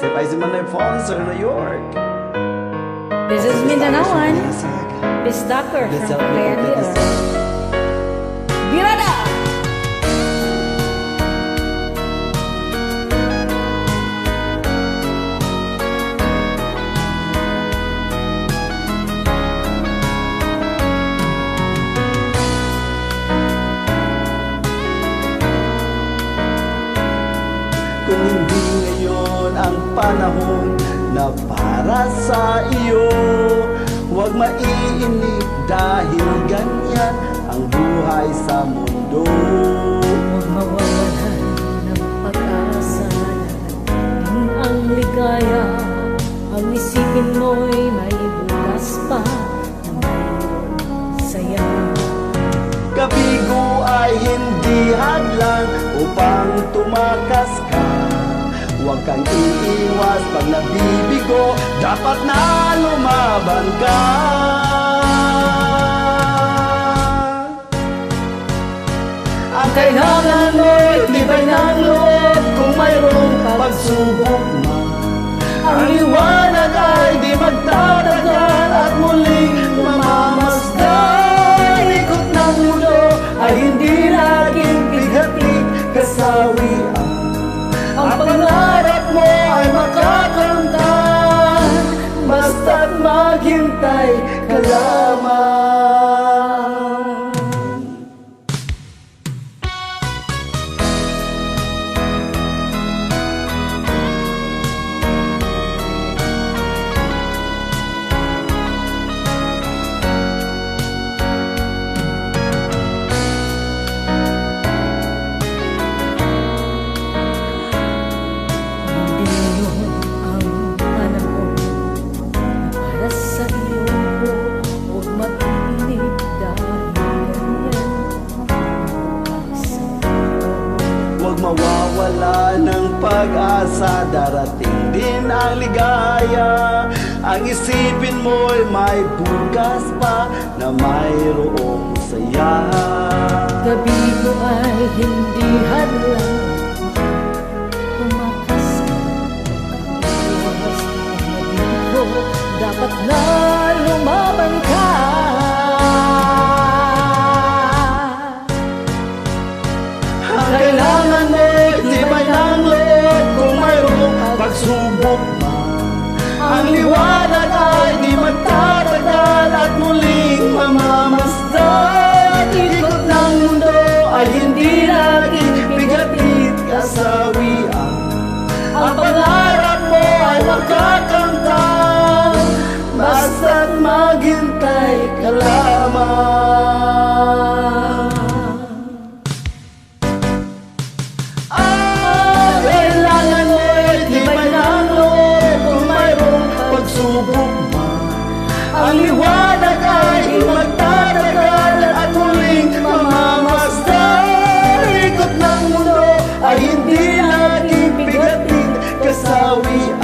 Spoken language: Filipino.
você faz uma nevosa New York. This is Mindanao one. This eh? from panahon na para sa iyo. Huwag maiinip dahil ganyan ang buhay sa mundo. Huwag mawawalan ng pag-asa Din ang ligaya. Ang isipin mo'y may bukas pa Na saya. Kabigo ay hindi hadlang upang tumakas ka Huwag kang iiwas pag nabibigo Dapat na lumaban ka. Ang kailangan mo'y tibay ng loob Kung mayroong pagsubok man Ang liwanag ka lamang mawawala ng pag-asa. Darating din ang ligaya. Ang isipin mo'y may bukas pa Na mayroong saya. Gabi ko ay hindi hadlang Tumakas ka. Ang ko Dapat na man Ang liwanag ay di magtatagal At muling mamamasdan. Ikot ng mundo ay hindi laging bigatid kasawian. Ang pangarap mo ay makakamtan ay hindi